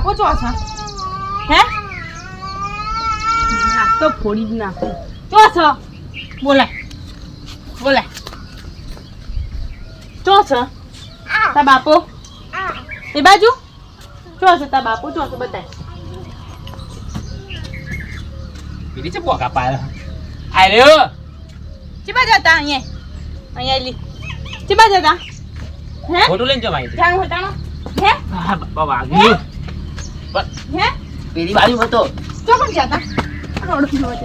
બાપો છો આછા હે? આ તો ફોડી જ નાખું. ચો છો બોલાય બોલાય ચો છે તા બાપો? એ બાજુ? ચો છે તા બાપો ચો છે બતાય. પેલી છે બોગા પાલ આય ચીબા જતા અહીંયા? અહીંયા લી ચીબા જતા હે? ફોટો લઈને જો છે જાણો હટાણો હે? હા બાપા વાગ્યું હે? પેલી બાજુ હતો. પણ રોડ જોવા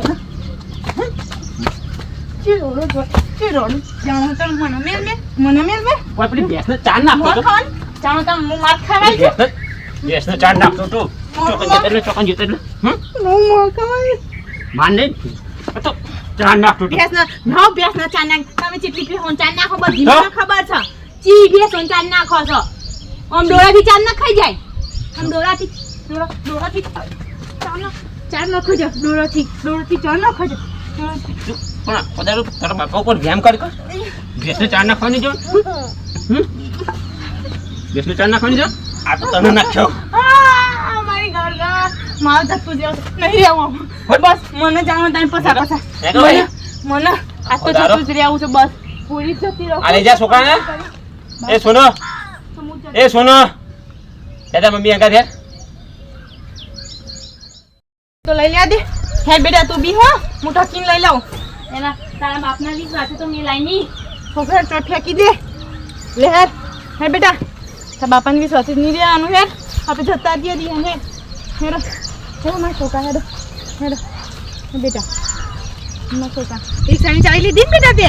જતા તો. મને મેલ મે મને મેલ મે કોઈ પેલી ભેંસને ચાર નાખતો મોર તો ખાન જાણો તો હું માર ખાવાય છે. ભેંસને ભેંસને ચાર નાખતો તો ચોકન જતો એટલે ચોકન જતો એટલે હમ? હું મોર ખાવાય. માન નહીં. આ તો ચાર નાખતો તો ભેંસ ના નવ ભેંસ ના ચાર નાખ તમે ચેટલી ભેંસ ચાર નાખો બધી હા? ખબર છે. ચી ભેંસ ચાંદ નાખો છો. આમ ડોળાથી ચાર ના ખાઈ જાય. આમ ડોળાથી ડોળા ડોળાથી ચાર ના ડોળાથી ડોળાથી ચાર પણ પધારો તારા બાપા ઉપર વ્યાયામ કર કર ભેંસને ચાર નાખવાની જો ભેંસને ચાર નાખવાની જો આ તો તને નાખ્યો. મારી ગરગા મારું ધક્કું જેવું. નહીં રહેવું બસ મને જાણો તારી પસા પસા મને આ તો જતું જ રહેવું છે બસ. પૂરી જતી રહો. આ જા છોકરાને. એ સોનો. એ સોનો. દાદા મમ્મી અંકા થયા તો લઈ લે દે હે બેટા તું બી હો. હું ઠકીને લઈ લઉં. એના તારા બાપના લીક સાથે તો મેં લાઈ નહીં. છોકરા ચોટ ફેંકી દે. લે હેર. હે બેટા તારા બાપાને બી સાથે જ નહીં રહેવાનું હેર. આપણે જતા દઈએ દઈએ હે હેરો. હેરો મારા છોકરા હેરો હેરો હે બેટા મારા છોકરા. રિક્ષાની ચાવી લીધી બેટા બે?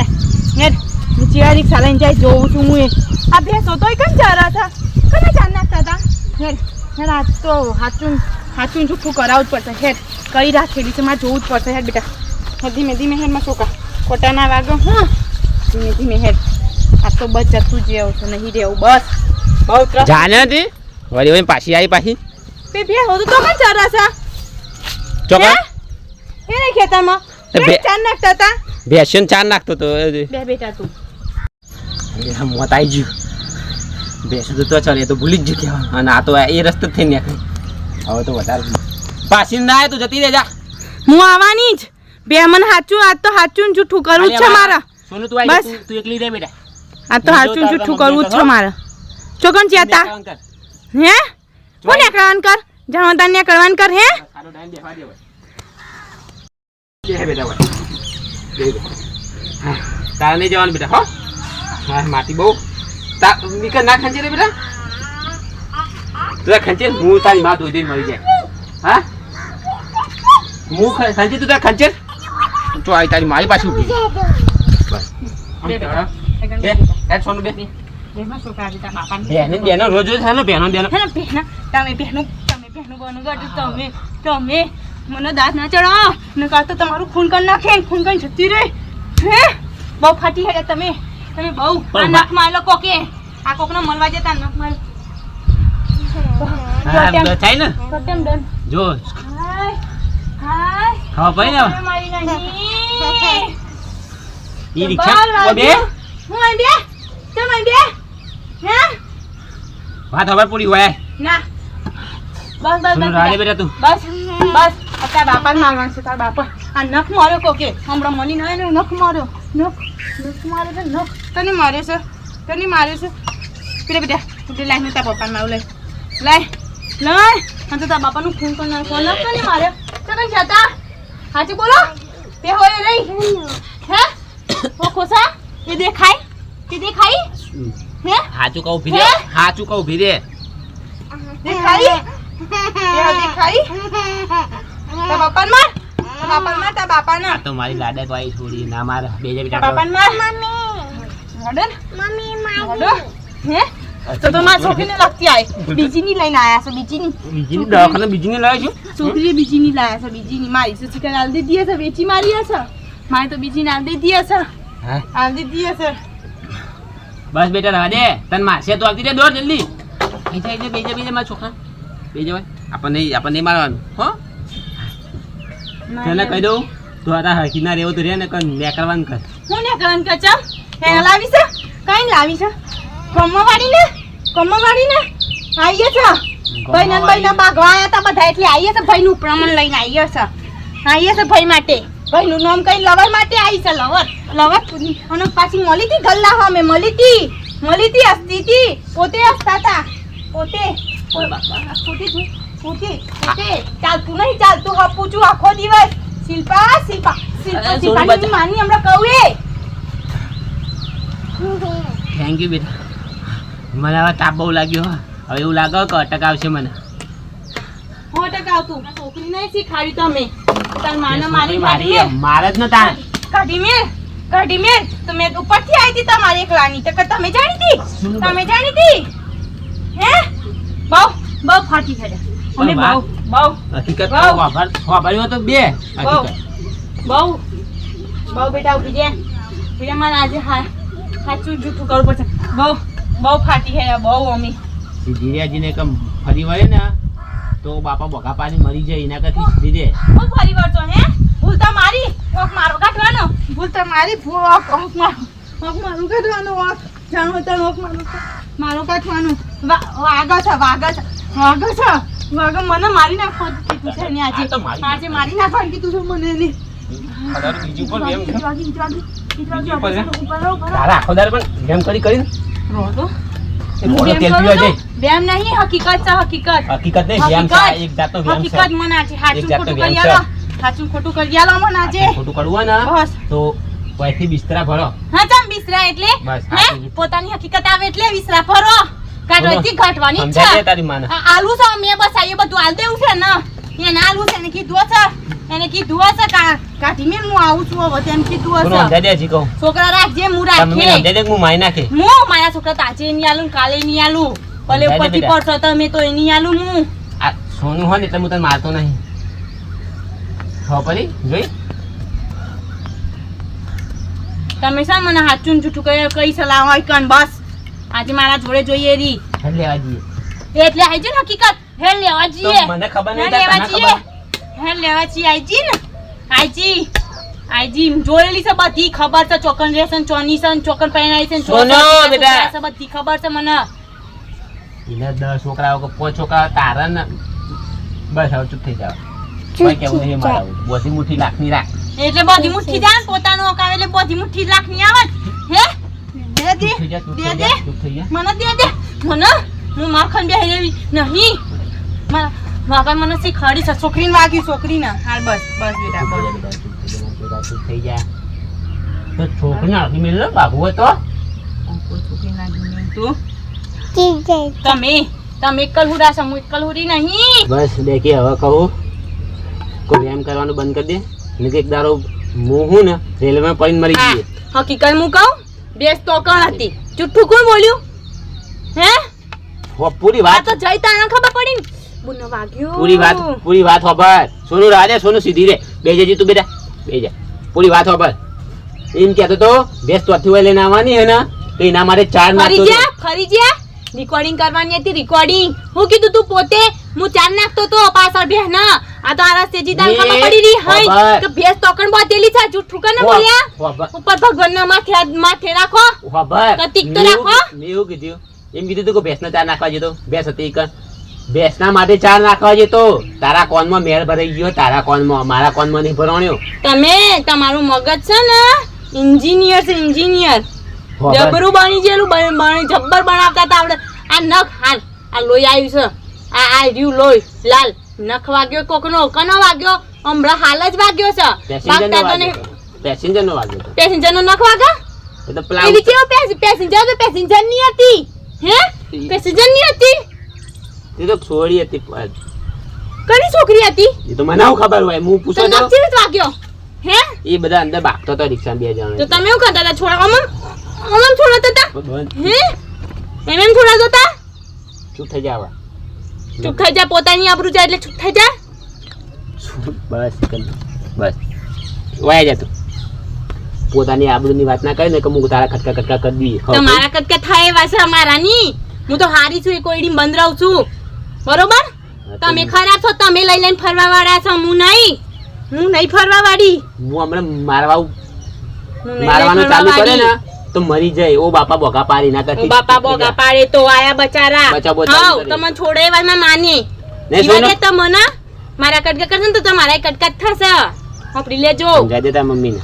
હેર હું ચિયા રિક્ષા લઈને જાય જોઉં છું હું એ. આ બે સોતો કેમ ચારા હતા કને ચાર નાખતા હતા? હેર હેર આજ તો હાચું હાચું ચોખ્ખું કરાવવું જ પડશે. હેર કઈ રાખેલી છે? મારે જોવું જ પડશે. હેર બેટા. ધીમે ધીમે હેરમાં છોકરા. ખોટા ના વાગો હા. ધીમે ધીમે હેર આ તો બસ જતું જ રહેવું છે. નહીં રહેવું બસ. બહુ જાને હતી? વળી વળી પાછી આવી પાછી. બે બે હો તો પણ ચારા છે? ચોકા એ નહીં ખેતરમાં? બે બે- ચાર નાખતા હતા. ભેંસને ચાર નાખતો તો બે બેટા તું. મોત આવી ગયું. ભેંસ તો તો ચાલે એ તો ભૂલી જ ગયું કહેવાનું અને આ તો એ રસ્તે થઈ નીકળી હવે તો વધારે પાછી ના આવે તો જતી રહેજા. હું આવવાની જ. બે મને સાચું આજ તો સાચું ને જૂઠું કરવું જ છે મારા. સોનુ તું બસ. તું- એકલી રહે બેટા. આ તો સાચું ને જૂઠું કરવું જ છે મારે. ચોકન ચેતા હે? કોને કરવાન કર? જાણો તાને કરવાન કર હે? સારો ટાઈમ દે બેટા તારે નહીં જવાનું બેટા હો? માટી બહુ. તા નીકળ ના ખાંજે રે બેટા? તું ખંચે હું તારી માં ધોઈ દઈને મરી જાય. હા? હું ખંચે તું તાર ખંચે? તો આવી તારી મારી પાછી ઊભી બસ. ચડો. સોનું બે. બેનો બેનો રોજ રોજ છે બેનો બેનો હે ને પહેના તમે તમે પહેનું બનું ગાડું તમે તમે મને દાંત ના ચડાવો ને કાં તો તમારું ખૂન કરી નાખે. ખૂન કરી જતી રહે. હે? બહુ ફાટી હેડે તમે. તમે બહુ આ નખ મારેલો કોકે. આ કોકને મળવા જતા નખ મારે હા થાય ને? જો. હાય હાય. ખાવા પાઈ ને ઈ રિક્ષા ઓ બે? હું અહીં બે? તમે બે? હે? વાત હવે પૂરી હોય. ના. બસ બસ બસ રાડે બેટા તું? બસ બસ. આ તારા બાપાને મારવાનું છે તારા બાપા. આ નખ માર્યો કોકે? હમણાં મળી ને નખ માર્યો. નખ નખ માર્યો છે નખ. તને માર્યો છે તને માર્યો છે. પેલા બેટા તું લાઈ ને પપ્પાને મારું લઈ લાય. લઈ અને તો તારા બાપાનું ફોન કરી ફોન નખ તને મારે. તો જતા. હાચી બોલો? તે હોય રહી હે? ઓ ખોસા એ દેખાય? તે દેખાય? હે? હાચું કહું ભીરે? હાચું કહું ભીરે દેખાય? તે દેખાય? તારા બાપાને માર તારા બાપાને માર તારા બાપાને? આ તો મારી લાડક વાઈ છોડી. ના માર. બે જે તારા બાપાને માર મમ્મી મમ્મી હે? તો તો મારી છોકરીને લગતી આય બીજીની લઈને આયા છે બીજીની. બીજી દવાખાને બીજી ને લાવ્યો છું છોકરી બીજીની લાયા છે બીજીની. મારી છે ચિકન આલ દીધી હશે વેચી મારી હશે. મારી તો બીજીને આલ દીધી હશે. આલ દીધી હશે. બસ બેટા દે. તન માસે તો આવતી રે દોડ જલ્દી. બીજા બીજા બીજા બેજે મારા છોકરા. બીજા ભાઈ આપણને આપણને મારવાનું. હો? તને કહી દઉં તું આ તારા હકીના ના રહેવો તો રે ને કર નેકળવાનું કર. હું ને કર ચાલ. હે લાવી છે કઈ લાવી છે કમ્મા વાળી ને કમ્મા ને આઈએ છે? ભાઈ ને ભાઈ ભાગવા આયા તા બધા એટલે આવીએ છે ભાઈ નું પ્રમાણ લઈને આવીએ છે. આવીએ છે ભાઈ માટે. ભાઈ નું નામ કઈ લવર માટે આવી છે લવર. લવર અને પાછી મળી હતી ગલ્લા અમે મળી હતી. મળી હતી હસતી હતી. પોતે હસતા હતા પોતે. પોતે પોતે પોતે ચાલતું નહીં ચાલતું. હપું છું આખો દિવસ. શિલ્પા શિલ્પા શિલ્પા શિલ્પાની માની હમણાં કહું એ. થેન્ક યુ બેટા. મને હવે તાપ બહુ લાગ્યો હવે એવું લાગે કે અટક આવશે મને. સો આવતું? છોકરી નહીં શીખાડ્યું તમે. તાર માને મારી મારી મારે જ નતા કાઢી મેલ કાઢી મેલ. તો મેં ઉપરથી આવી હતી તમારી એકલાની. તો તમે જાણી હતી તમે જાણી હતી હે? બહુ બહુ ફાટી ગયા. અમે બહુ બહુ હકીકત તો વાપર વાપર્યો તો બે. હકીકત. બહુ. બહુ બેટા ઊભી બેટા મારે આજે હા સાચું જૂઠું કરવું પડશે. બહુ. બહુ ફાટી ગયા બહુ અમી ધીરેજીને કમ ફરી વળે ને તો બાપા બગા પાણી મરી જાય એના કરતી ધીરે હું ફરી વળતો હે? ભૂલ તો મારી. ઓક મારો કાઢવાનો? ભૂલ તો મારી ભૂલ ઓક ઓક મારો ઓક મારો કાઢવાનો ઓક જાણો તો ઓક મારો મારો કાઢવાનો. વાગો છે વાગો છે વાગો છે. વાગો મને મારી નાખો કીધું છે ને આજે. મારી આજે મારી નાખવાનું કીધું છે મને એને. બીજું પણ એમ. આખો દાર પણ એમ કરી કરો પીવા તો? નહીં હકીકત છે હકીકત. હકીકત નહીં વ્યાયામ છે એક જાતનો વ્યાયામ છે. હકીકત મને આજે સાચું ખોટું કરી આલો. સાચું ખોટું કરી આલો મને આજે. ખોટું કરવું ને બસ. તો વયથી બિસ્તરા ભરો. હા ચમ વિસરા એટલે. હે? પોતાની હકીકત આવે એટલે વિસરા ફરો કાઢવાથી ઘટવાની છે. છે તારી માને? આલુ છે મેં બસ આ બધું આલ દેવું છે ને. એને આલુ છે એને કીધું છે એને કીધું હશે કાઢી મેં હું આવું છું હવે તેમ કીધું હશે. સમજાય કહું. છોકરા રાખજે હું તમે રાખે. મને સમજાય દે કે હું મારી નાખે. હું મારા છોકરા તો નહીં આલું કાલે નહીં આલું. ભલે ઉપરથી પડશો તમે તો એની આલું હું આ સોનું હોય ને એટલે હું તને મારતો નહીં. જોઈ. તમે શા મને હાચું જૂઠું કઈ કઈ સલાહ હોય કન બસ. આજે મારા જોડે જોઈએ રી. એટલે ને હકીકત. હે લેવા જઈએ. મને ખબર નહીં લેવા જઈએ. હે લેવા જઈએ. આઈજી ને? આઈજી. આઈજી જોયેલી છે બધી ખબર છે. ચોકન રેશન ચોની છે ને ચોકન પહેરાઈ છે સોનો, બેટા. બધી ખબર છે મને. એને દસ છોકરાઓ કે પાંચ છોકરા તારા ને? બસ હવે ચૂપ થઈ જાવ કોઈ કેવું નહીં મારા બધી મુઠ્ઠી લાખની રાખ. એટલે બધી મુઠ્ઠી જાય પોતાનો હકાવે એટલે બધી મુઠ્ઠી લાખની આવે. હે? દે દે દે. જા મને દે દે. મને? હું માખણ બેહી રહેવી નહીં. મારા બાપા મને શીખવાડી છે. છોકરીને વાગ્યું છોકરીને. હાલ બસ બસ બેટા બસ. થઈ જાય તો બાબુ હતો તું. તમે તમે એકલ છો હું એકલ હુડી નહીં. બસ દેખી હવે કહું. કોઈ એમ કરવાનું બંધ કરી દે. ને કે એક દારો હું હું ને રેલવે પડીને મરી જઈએ. હકીકત હું કહું? બેસ તો કણ હતી. જુઠ્ઠું કોણ બોલ્યું? હે? હો, પૂરી વાત. તો જઈ તાણે ખબર પડી ને. બુનો વાગ્યું? પૂરી વાત પૂરી વાત હોબર સોનું રાજે સોનું સીધી રે. બે જજી તું બેટા. બે જા. પૂરી વાત હોબર એમ કહેતો તો ભેંસ ચોથી વાર લઈને આવવાની હે ને તો એના માટે ચાર નાખતો ફરી જ્યા. રેકોર્ડિંગ કરવાની હતી રેકોર્ડિંગ હું કીધું તું પોતે હું ચાર નાખતો તો પાછળ બે ના. આ તો આરા સેજી તાન ને ખબર પડી રહી હઈ. કે ભેસ તોકણ બાંધેલી છે જૂઠું કને હો, બોલ્યા? ઉપર ભગવાન ના માથે માથે રાખો. હોબર કતિક તો રાખો. મેં એવું કીધું. એમ કીધું તું કે ભેંસના ચાર નાખવા જતો ભેંસ હતી કણ. ભેંસના માટે ચાર નાખવા જતો તારા કોનમાં મેળ ભરાઈ ગયો તારા કોનમાં મારા કોનમાં નહીં ભરાણ્યો. તમે તમારું મગજ છે ને એન્જિનિયર છે એન્જિનિયર જબરું બની ગયેલું બની જબ્બર બનાવતા હતા આપણે. આ નખ હાલ આ લોહી આવ્યું છે. આ આ રહ્યું લોહી લાલ. નખ વાગ્યો કોકનો કનો વાગ્યો? હમણાં હાલ જ વાગ્યો છે. પેસેન્જર નો વાગ્યો. પેસેન્જર નો નખ વાગ્યો? એ તો પેસેન્જર પેસેન્જરની હતી. હે? પેસેન્જરની હતી? તે તો છોડી હતી. કની છોકરી હતી? એ તો મને ખબર હોય? હું પૂછો તો નક્કી વાગ્યો? હે? એ બધા અંદર ભાગતો હતો રિક્ષા બે તો તમે શું કરતા હતા? છોડા અમમ અમમ છોડતા હતા? હે? એમ એમ છોડાતા હતા? ચૂપ થઈ જાવા ચૂપ થઈ જા પોતાની આબરૂ જાય એટલે ચૂપ થઈ જા. બસ બસ. વાયા જા તું. પોતાની આબરૂની વાત ના કરે ને કે હું તારા ખટકા ખટકા કરી દઈએ? તમારા કટકા થાય એવા છે અમારા ની હું તો હારી છું એ કોઈડી બંધ રહું છું. બરોબર? તમે ખરા છો તમે લઈ લઈને ફરવા વાળા છો હું નહીં. હું નહીં ફરવા વાળી હું હમણાં મારવા મારવાનું ચાલુ કરે ને તો મરી જાય. ઓ બાપા બોગા પાડી ના કરતી. બાપા બોગા પાડે તો આયા બચારા. બચા બોચા હાઉ, કરે. છોડે વારમાં માની. ઈવાને? તમને મારા કટકા કરશે તો તમારા કટકા થશે. હોપડી લેજો. સમજાય દેતા મમ્મીને.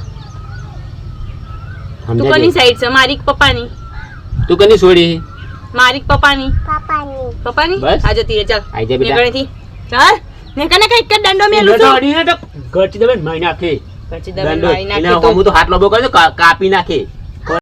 તું કોની સાઈડ છે? મારી પપ્પાની. તું કોની છોડી? મારી પપ્પાની? પપ્પાની. પપ્પાની? બસ. આ જતી રે ચાલ. આઈ જા બેટા. નીકળેથી. ચાલ. ને એક જ દંડો મેલું છું. અડીને તો ગટી તમે મારી નાખે. પછી દબે. મારી એને હું તો હાથ લોબો કરે કાપી નાખે.